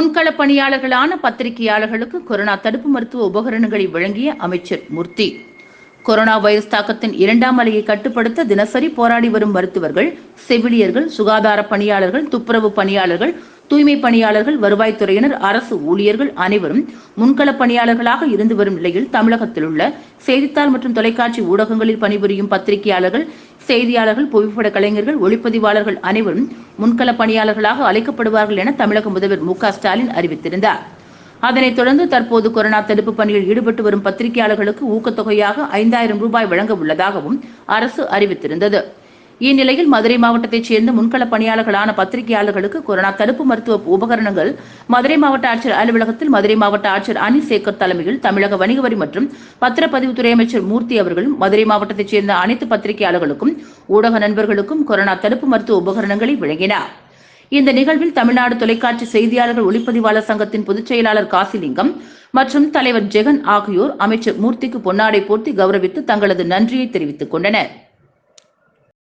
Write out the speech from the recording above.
முன்கள பணியாளர்களான பத்திரிகையாளர்களுக்கு கொரோனா தடுப்பு மருத்துவ உபகரணங்களை வழங்கிய அமைச்சர் மூர்த்தி. கொரோனா வைரஸ் தாக்கத்தின் இரண்டாம் அலையை கட்டுப்படுத்த தினசரி போராடி வரும் மருத்துவர்கள் செவிலியர்கள் சுகாதார பணியாளர்கள் துப்புரவு பணியாளர்கள் தூய்மை பணியாளர்கள் வருவாய்த்துறையினர் அரசு ஊழியர்கள் அனைவரும் முன்கள பணியாளர்களாக இருந்து வரும் நிலையில் தமிழகத்தில் உள்ள செய்தித்தாள் மற்றும் தொலைக்காட்சி ஊடகங்களில் பணிபுரியும் பத்திரிகையாளர்கள் செய்தியாளர்கள் புகைப்பட கலைஞர்கள் ஒளிப்பதிவாளர்கள் அனைவரும் முன்கள பணியாளர்களாக அழைக்கப்படுவார்கள் என தமிழக முதல்வர் மு ஸ்டாலின் அறிவித்திருந்தார். அதனைத் தொடர்ந்து தற்போது கொரோனா தடுப்பு பணியில் ஈடுபட்டு வரும் பத்திரிகையாளர்களுக்கு ஊக்கத்தொகையாக ஐந்தாயிரம் ரூபாய் வழங்க உள்ளதாகவும் அரசு அறிவித்திருந்தது. இந்நிலையில் மதுரை மாவட்டத்தைச் சேர்ந்த முன்கள பணியாளர்களான பத்திரிகையாளர்களுக்கு கொரோனா தடுப்பு மருத்துவ உபகரணங்கள் மதுரை மாவட்ட ஆட்சியர் அலுவலகத்தில் மதுரை மாவட்ட ஆட்சியர் அனி சேகர் தலைமையில் தமிழக வணிக வரி மற்றும் பத்திரப்பதிவுத்துறை அமைச்சர் மூர்த்தி அவர்களும் மதுரை மாவட்டத்தைச் சேர்ந்த அனைத்து பத்திரிகையாளர்களுக்கும் ஊடக நண்பர்களுக்கும் கொரோனா தடுப்பு மருத்துவ உபகரணங்களை வழங்கினார். இந்த நிகழ்வில் தமிழ்நாடு தொலைக்காட்சி செய்தியாளர்கள் ஒளிப்பதிவாளர் சங்கத்தின் பொதுச் செயலாளர் காசிலிங்கம் மற்றும் தலைவர் ஜெகன் ஆகியோர் அமைச்சர் மூர்த்திக்கு பொன்னாடை போர்த்தி கௌரவித்து தங்களது நன்றியை தெரிவித்துக் கொண்டனர்.